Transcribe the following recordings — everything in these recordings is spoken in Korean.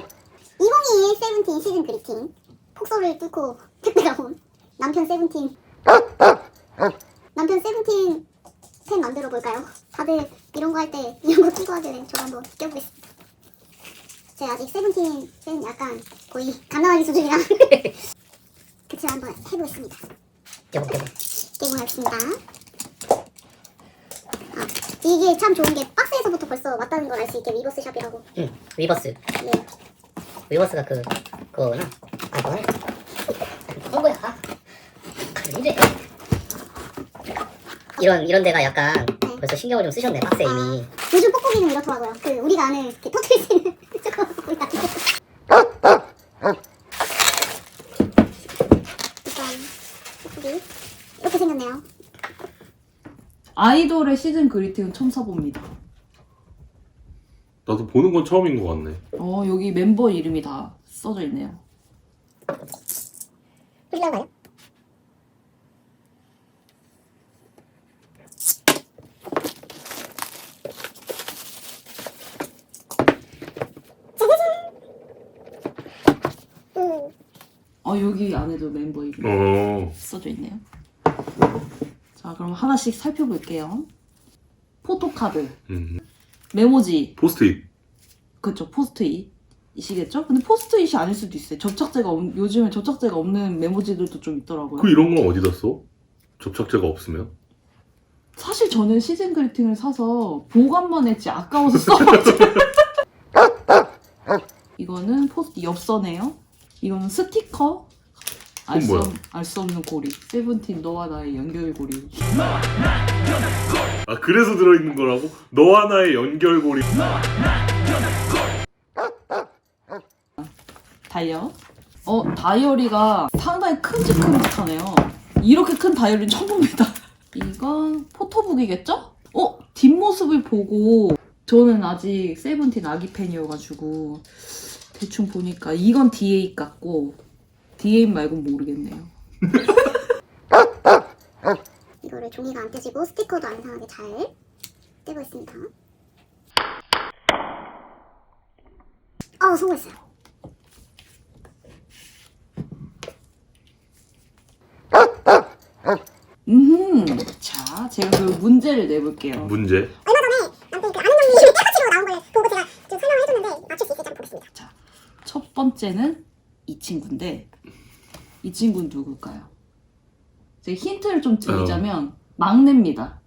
2021 세븐틴 시즌 그리팅 폭소를 뚫고 택배가 온 남편 세븐틴. 남편 세븐틴 팬 만들어 볼까요? 다들 이런 거 할 때 이런 거 끼고 하길래 저도 한번 껴보겠습니다. 제가 아직 세븐틴 팬 약간 거의 갓나와리 수준이라. 그치 한번 해보겠습니다. 껴볼게요. 개봉하겠습니다. 아 이게 참 좋은 게 박스에서부터 벌써 왔다는 걸 알 수 있게 위버스 샵이라고 응, 위버스. 네. 위버스가 그, 그거구나. 아, 그거네. 그런 거야. 아, 이제. 이런, 이런 데가 약간 벌써 신경을 좀 쓰셨네, 박스에 이미. 요즘 뽁뽁이는 이렇더라고요. 그 우리가 아는 이렇게 터트릴 수 있는 조금 뽁뽁이 아니고. 일단 뽁뽁이 이렇게 생겼네요. 아이돌의 시즌 그리팅은 처음 사봅니다. 나도 보는 건 처음인 것 같네. 어 여기 멤버 이름이 다 써져 있네요. 흘러가요? 음, 어 여기 안에도 멤버 이름 이 어. 써져 있네요. 자 그럼 하나씩 살펴볼게요. 포토카드, 음. 메모지, 포스트잇. 그쵸 포스트잇 이시겠죠? 근데 포스트잇이 아닐 수도 있어요. 접착제가 없, 요즘에 접착제가 없는 메모지들도 좀 있더라고요. 그 이런 건 어디다 써? 접착제가 없으면? 사실 저는 시즌 그리팅을 사서 보관만 했지 아까워서 써가지고 이거는 포스트 엽서네요 이거는 스티커 그건 뭐야? 알수 없는 고리 세븐틴 너와 나의 연결고리 아 그래서 들어있는 거라고? 너와 나의 연결고리. 다이어 어 다이어리가 상당히 큼직큼직하네요 이렇게 큰 다이어리는 처음 봅니다 이건 포토북이겠죠? 어? 뒷모습을 보고 저는 아직 세븐틴 아기 팬이어가지고 대충 보니까 이건 D8 같고 D8 말고는 모르겠네요 이거를 종이가 안 떼지고 스티커도 안 상하게 잘 떼고 있습니다. 어, 성공했어요. 음, 자, 제가 그 문제를 내볼게요. 문제. 얼마 전에 남편이 그 아는 형님 깨끗이로 나온 걸 보고 제가 좀 설명을 해줬는데 맞출 수 있을지 한번 보겠습니다. 첫 번째는 이 친구인데, 이 친구는 누굴까요? 제가 힌트를 좀 드리자면, 막내입니다.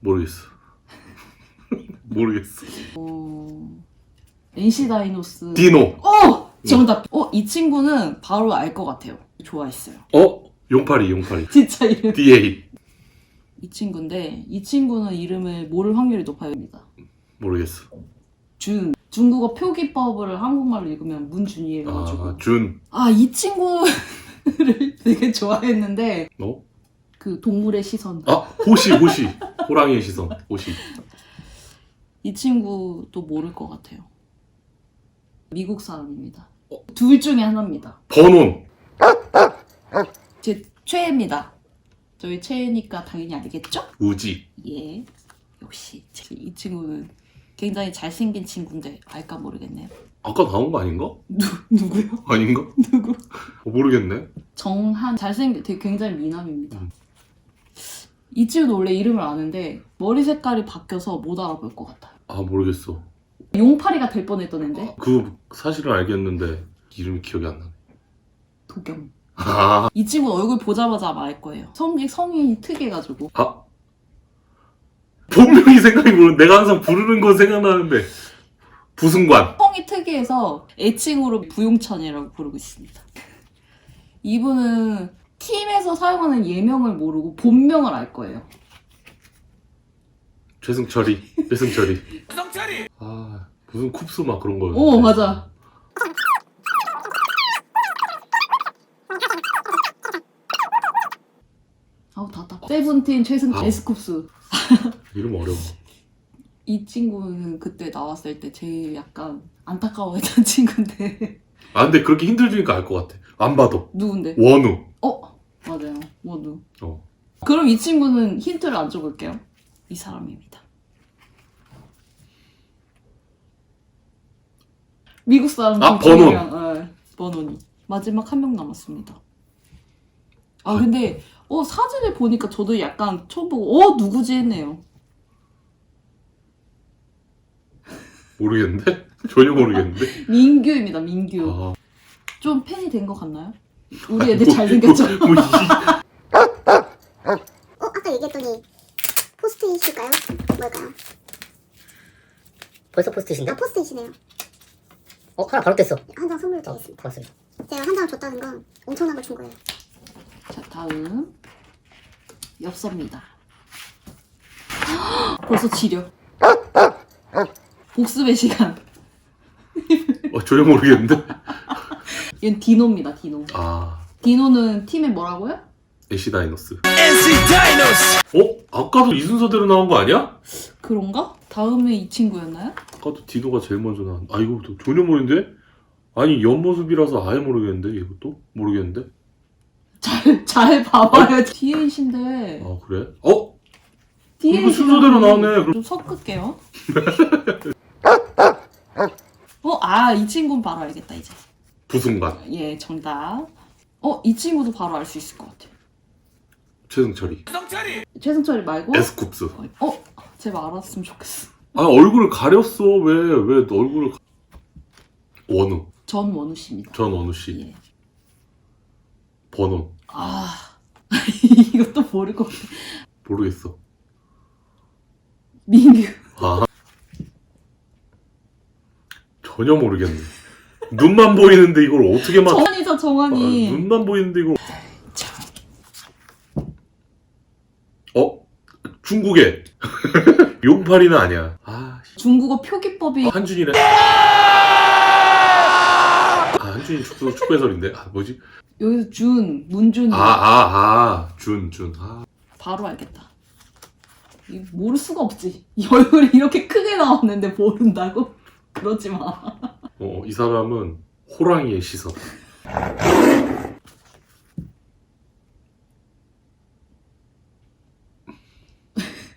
모르겠어. 모르겠어. 어, NC 다이노스. 디노. 어! 정답! 어, 이 친구는 바로 알 것 같아요. 좋아했어요. 어? 용팔이 용팔이. 진짜 이름. D8. 이 친구인데, 이 친구는 이름을 모를 확률이 높아요입니다. 모르겠어. 준. 중국어 표기법을 한국말로 읽으면 문준이에가지고. 아 준. 아, 이 친구를 되게 좋아했는데, 어? 그 동물의 시선. 아 호시 호시. 호랑이의 시선. 호시. 이 친구도 모를 것 같아요. 미국 사람입니다. 둘 중에 하나입니다. 번온. 제 최애입니다. 저희 최애니까 당연히 알겠죠? 우지. 예. 역시 제- 이 친구는 굉장히 잘생긴 친구인데 알까 모르겠네요. 아까 나온 거 아닌가? 누, 누구요? 아닌가? 누구? 어, 모르겠네. 정한 잘생긴 되게 굉장히 미남입니다. 음. 이 친구도 원래 이름을 아는데 머리 색깔이 바뀌어서 못 알아볼 것 같아요. 아 모르겠어. 용파리가 될 뻔했던 앤데 그 사실은 알겠는데 이름이 기억이 안 나네. 도겸. 아, 이 친구 얼굴 보자마자 알 거예요. 성이 성이 특이해가지고 아. 본명이 생각이 모르 내가 항상 부르는 건 생각나는데 부승관. 성이 특이해서 애칭으로 부용천이라고 부르고 있습니다. 이분은 팀에서 사용하는 예명을 모르고 본명을 알 거예요. 최승철이. 최승철이. 최승철이. 아 무슨 쿱스 막 그런 거. 오 맞아. 아우 답답. 세븐틴 최승 아우. 에스쿱스. 이름 어려워. 이 친구는 그때 나왔을 때 제일 약간 안타까워했던 친구인데 아 근데 그렇게 힌트 주니까 알 것 같아. 안 봐도 누군데? 원우. 어 맞아요 모두. 어. 그럼 이 친구는 힌트를 안 줘볼게요. 이 사람입니다. 미국 사람 아, 두 버논. 명이랑, 예, 버논이 마지막 한 명 남았습니다. 아 근데 어 사진을 보니까 저도 약간 처음 보고 어 누구지 했네요. 모르겠는데? 전혀 모르겠는데? 민규입니다. 민규. 아, 좀 팬이 된 것 같나요? 우리 애들 잘생겼죠? 뭐, 뭐, 이- 어 아까 얘기했더니 포스트잇일까요? 뭘까요? 벌써 포스트신데? 아 포스트잇이네요. 어 하나 바로 뗐어. 한 장 선물로 어, 드리겠습니다. 고맙습니다. 제가 한 장을 줬다는 건 엄청난 걸 준 거예요. 자 다음 엽서입니다. 벌써 지려. 복습의 시간. 어, 전혀 모르겠는데? 얘는 디노입니다. 디노. 아, 디노는 팀에 뭐라고요? 애쉬 다이너스. 어? 아까도 이 순서대로 나온 거 아니야? 그런가? 다음에 이 친구였나요? 아까도 디노가 제일 먼저 나왔. 아 이거부터 전혀 모르는데? 아니 옆모습이라서 아예 모르겠는데 이것도 모르겠는데? 잘, 잘 봐봐요. DNC인데. 아 그래? 어? DNC 이거 순서대로 나오네. 그럼- 좀 섞을게요. 어, 아, 이 친구는 바로 알겠다, 이제. 부승관 예, 정답. 어, 이 친구도 바로 알 수 있을 것 같아. 최승철이 최승철이 말고. 에스쿱스. 어, 제발 알았으면 좋겠어. 아 얼굴을 가렸어 왜 왜 얼굴을 가... 원우 전 원우 씨입니다. 전 원우 씨 예. 번호 아, 이것도 같아. 모르겠어. 민규. 아 전혀 모르겠네. 눈만 보이는데 이걸 어떻게 맞? 정한이죠, 아, 정한이. 눈만 보이는데 이걸 자, 어 중국에 용팔이는 아니야. 아 씨. 중국어 표기법이 한준이네. 아 한준이 축구 축구 해설인데 아 뭐지? 여기서 준, 문준이. 아아아준준 아. 바로 알겠다. 이 모를 수가 없지. 이 얼굴이 이렇게 크게 나왔는데 모른다고? 그러지 마. 어, 이 사람은 호랑이의 시선.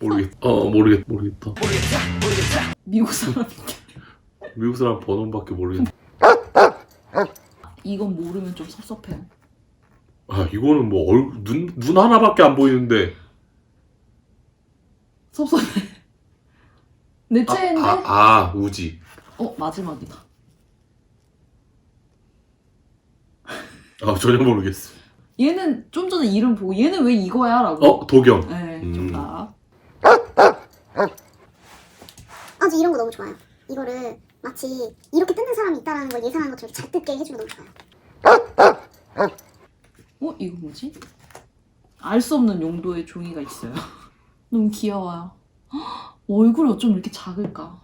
모르겠. 어 모르겠 모르겠다. 미국 사람인데. 미국 사람 번호밖에 모르겠. 이건 모르면 좀 섭섭해요. 아 이거는 뭐 얼굴 눈 눈 하나밖에 안 보이는데. 섭섭해. 내 아, 최애인데? 아, 아 우지. 어, 마지막이다. 아 전혀 모르겠어. 얘는 좀 전에 이름 보고 얘는 왜 이거야? 라고. 어 도경. 네, 음. 정답. 아, 저 이런 거 너무 좋아요. 이거를 마치 이렇게 뜯는 사람이 있다라는 걸 예상하는 것처럼 잘 뜯게 해주면 너무 좋아요. 어, 이거 뭐지? 알 수 없는 용도의 종이가 있어요. 너무 귀여워요. 헉, 얼굴이 어쩜 이렇게 작을까?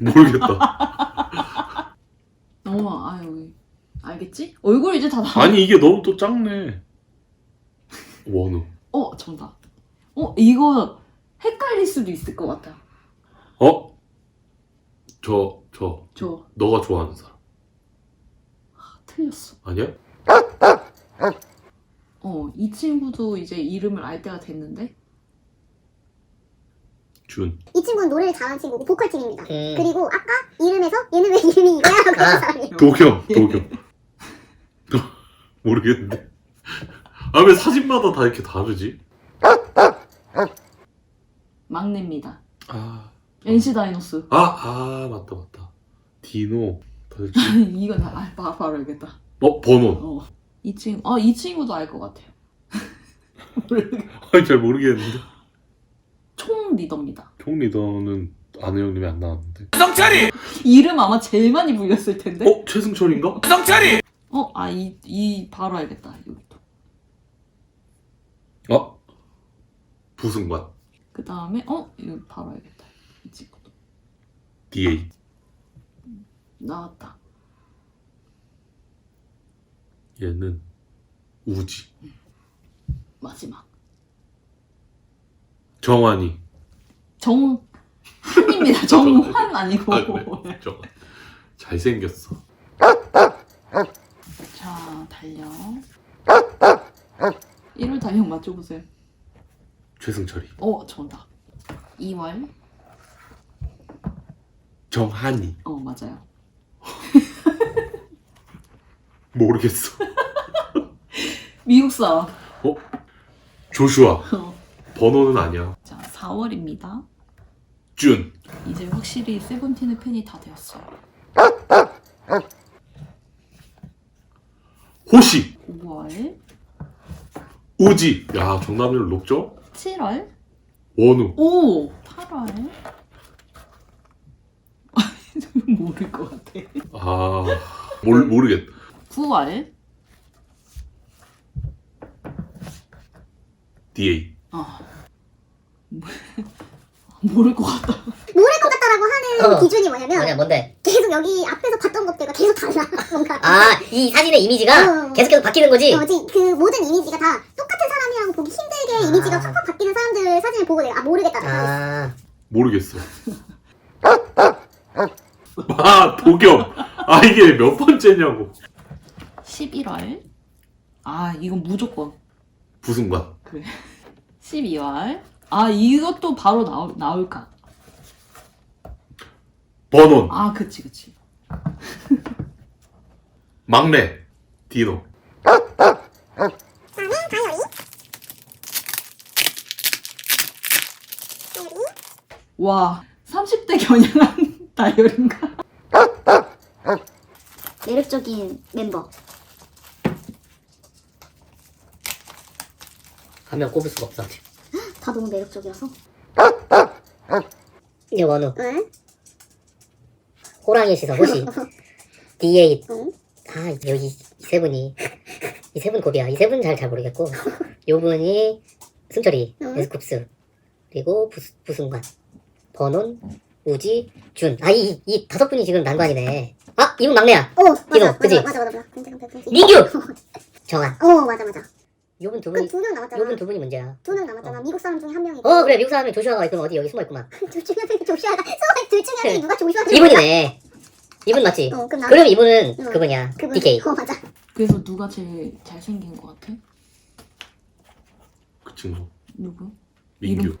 모르겠다. 어, 아유, 알겠지? 얼굴 이제 다 나. 아니 이게 너무 또 작네. 원우. 어, 정답. 어, 이거 헷갈릴 수도 있을 것 같아요. 어? 저 저 저 너가 좋아하는 사람 틀렸어. 아니야? 어, 이 친구도 이제 이름을 알 때가 됐는데. 준. 이 친구는 노래를 잘하는 친구고 보컬팀입니다. 음. 그리고 아까 이름에서 얘는 왜 이름이 이거야? 라고 아. 한 사람이에요. 도겸, 도겸. 모르겠는데. 아, 왜 사진마다 다 이렇게 다르지? 막내입니다. 아, NC 다이노스. 아, 아, 맞다, 맞다. 디노. 도대체. 이건 나 알, 바, 바로 알겠다. 어, 번호. 어. 이 친구, 아, 이 친구도 알 것 같아요. 모르겠- 아니, 잘 모르겠는데. 총 리더입니다. 총 리더는 아는 형님이 안 나왔는데. 이름 아마 제일 많이 불렸을 텐데. 어, 최승철인가? 어, 아, 이, 이, 바로 알겠다. 여기도. 어? 부승관. 그 다음에, 어, 이거 바로 알겠다. DA. 나왔다. 얘는 우지. 마지막. 정환이. 정한입니다. 정환 아니고. 아, 그래. 정 잘 생겼어. 자, 달력. 1월 달력 맞춰보세요. 최승철이. 어, 정답. 2월. 정한이. 어, 맞아요. 모르겠어. 미국 사람. 조슈아. 어. 번호는 아니야. 자, 4월입니다. 준. 이제 확실히 세븐틴의 팬이 다 되었어요. 호시. 5월, 우지. 야 정답률 높죠? 7월, 원우. 오! 8월. 모를 것 같아. 아 모르, 모르겠. 9월. DA. 아. 모를 것 같다. 모를 것 같다라고 하는 어. 기준이 뭐냐면 뭐냐 뭔데? 계속 여기 앞에서 봤던 것들과 계속 달라 뭔가 아 이 사진의 이미지가 어. 계속해서 바뀌는 거지. 어, 지- 그 모든 이미지가 다 똑같은 사람이랑 보기 힘들게 아. 이미지가 확확 바뀌는 사람들 사진을 보고 내가 아 모르겠다 아 모르겠어. 아 도겸. 아 이게 몇 번째냐고. 11월. 아, 이건 무조건. 부승관. 12월. 아, 이것도 바로 나올, 나올까? 번원. 아, 그치, 그치. 막내. 디노. 와, 30대 겨냥한 다이어리인가? 매력적인 멤버 한 명 꼽을 수가 없어. 다 너무 매력적이라서 이제 원우 응? 호랑이의 시선 호시 DA 응? 아 여기 이세 분이 이 세 분 고비야 이 세 분 잘 잘 모르겠고 요 분이 승철이 응. 에스쿱스 그리고 부, 부승관 번온 우지? 준 아 이 이 다섯 분이 지금 난관이네. 아 이분 막내야. 어 맞아 디노, 맞아 그치? 맞아 맞아 맞아. 근데 근데 근데. 민규! 정한. 어 맞아 맞아. 요분 두 분이 그두 명 남았잖아. 요분 두 분이 문제야. 두 명 남았잖아. 미국 사람 중에 한 명이고 어 그래. 미국 사람이 조슈아가 있으면 어디 여기 숨어 있구만. 둘 중에 한 명이 조슈아가 둘 중에 한 명이 누가 조슈아를 이분이네. 이분 맞지? 어 그럼 나. 그럼 이분은 응. 그분이야. 그분. DK 어 맞아. 그래서 누가 제일 잘생긴 것 같아? 그 친구. 누구? 민규.